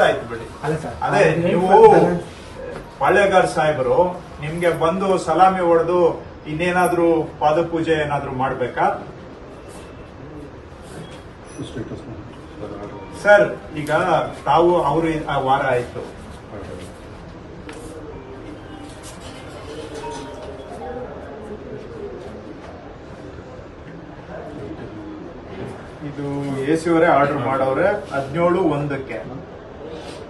ಅರ್ಥ ಆಯ್ತು ಬಿಡಿ ಅದೇ ನೀವು. ಪಾಳ್ಯಗಾರ್ ಸಾಹೇಬರು ನಿಮ್ಗೆ ಬಂದು ಸಲಾಮಿ ಹೊಡೆದು ಇನ್ನೇನಾದ್ರೂ ಪಾದಪೂಜೆ ಏನಾದ್ರೂ ಮಾಡ್ಬೇಕಾ? ಸರ್ ಈಗ ತಾವು ಅವರು ಆ ವಾರ ಆಯ್ತು. ಇದು ಎ ಸಿ ಅವರೇ ಆರ್ಡರ್ ಮಾಡವ್ರೆ ಹದಿನೇಳು ಒಂದಕ್ಕೆ.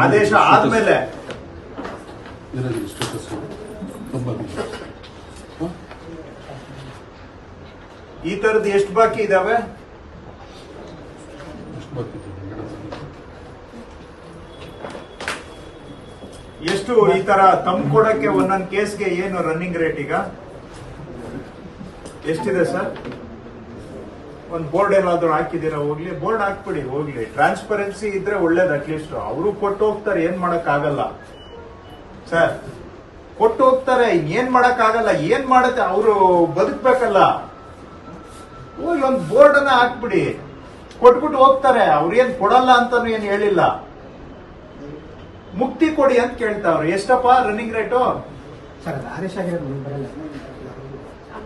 ಆದೇಶ ಆದ್ಮೇಲೆ. ಈ ತರದ್ ಎಷ್ಟು ಬಾಕಿ ಇದಾವೆ? ಎಷ್ಟು ಎಷ್ಟು ಈ ತರ ತಮ್ ಕೊಡಕ್ಕೆ ಒಂದೊಂದ್ ಕೇಸ್ಗೆ ಏನು ರನ್ನಿಂಗ್ ರೇಟ್ ಈಗ? ಎಷ್ಟಿದೆ ಸರ್? ಒಂದ್ ಬೋರ್ಡ್ ಏನಾದ್ರೂ ಹಾಕಿದೀರಾ ಹೋಗ್ಲಿ. ಬೋರ್ಡ್ ಹಾಕ್ಬಿಡಿ, ಹೋಗ್ಲಿ. ಟ್ರಾನ್ಸ್ಪರೆನ್ಸಿ ಇದ್ರೆ ಒಳ್ಳೇದು ಅಟ್ಲೀಸ್ಟ್ ಅವರು ಕೊಟ್ಟು ಹೋಗ್ತಾರೆ, ಏನ್ ಮಾಡಕ್ ಆಗಲ್ಲ ಸರ್ ಕೊಟ್ಟು ಹೋಗ್ತಾರೆ, ಏನ್ ಮಾಡಕ್ ಆಗಲ್ಲ ಏನ್ ಮಾಡುತ್ತೆ, ಅವರು ಬದುಕ್ಬೇಕಲ್ಲ. ಹೋಗಿ ಒಂದು ಬೋರ್ಡ್ ಅನ್ನ ಹಾಕ್ಬಿಡಿ. ಕೊಟ್ಬಿಟ್ಟು ಹೋಗ್ತಾರೆ. ಅವ್ರೇನ್ ಕೊಡಲ್ಲ ಅಂತಾನು ಏನ್ ಹೇಳಿಲ್ಲ. ಮುಕ್ತಿ ಕೊಡಿ ಅಂತ ಕೇಳ್ತಾವ್ರೆ ಎಷ್ಟಪ್ಪ ರನ್ನಿಂಗ್ ರೇಟು ಸರ್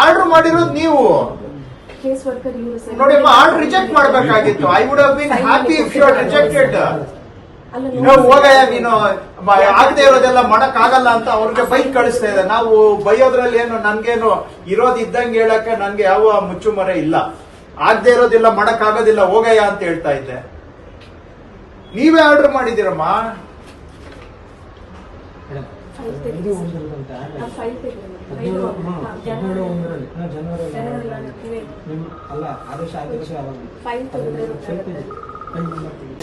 ಆರ್ಡರ್ ಮಾಡಿರೋದು ನೀವು. ನೋಡಿ ಆರ್ಡರ್ ರಿಜೆಕ್ಟ್ ಮಾಡಬೇಕಾಗಿತ್ತು. I would been happy if you rejected ಅಲ್ಲ ನಾವು ಹೋಗಯ್ಯ ನೀನು ಆಗದೆ ಇರೋದೆಲ್ಲ ಮಾಡಕ್ ಆಗಲ್ಲ ಅಂತ ಅವ್ರಿಗೆ ಬೈಕ್ ಕಳಿಸ್ತಾ ಇದೆ. ನಾವು ಬೈಯೋದ್ರಲ್ಲಿ ಏನು, ನನ್ಗೇನು ಇರೋದಿದ್ದಂಗೆ ಹೇಳಕ್ಕೆ ನನ್ಗೆ ಯಾವ ಮುಚ್ಚುಮರೆ ಇಲ್ಲ. ಆಗದೆ ಇರೋದಿಲ್ಲ ಮಾಡಕ್ ಆಗೋದಿಲ್ಲ ಹೋಗಯ್ಯ ಅಂತ ಹೇಳ್ತಾ ಇದ್ದೆ. ನೀವೇ ಆರ್ಡರ್ ಮಾಡಿದಿರಮ್ಮ ಇದು ಹದಿನೇಳು ಒಂದರಲ್ಲಿ ಜನವರಿ ಅಲ್ಲ ಆದೇಶ ಆದೇಶ ಯಾವಾಗ? ಫೈಲ್ ತೆಗೆದ್ರೆ ಫೈಲ್ ಮಾಡ್ತೀವಿ.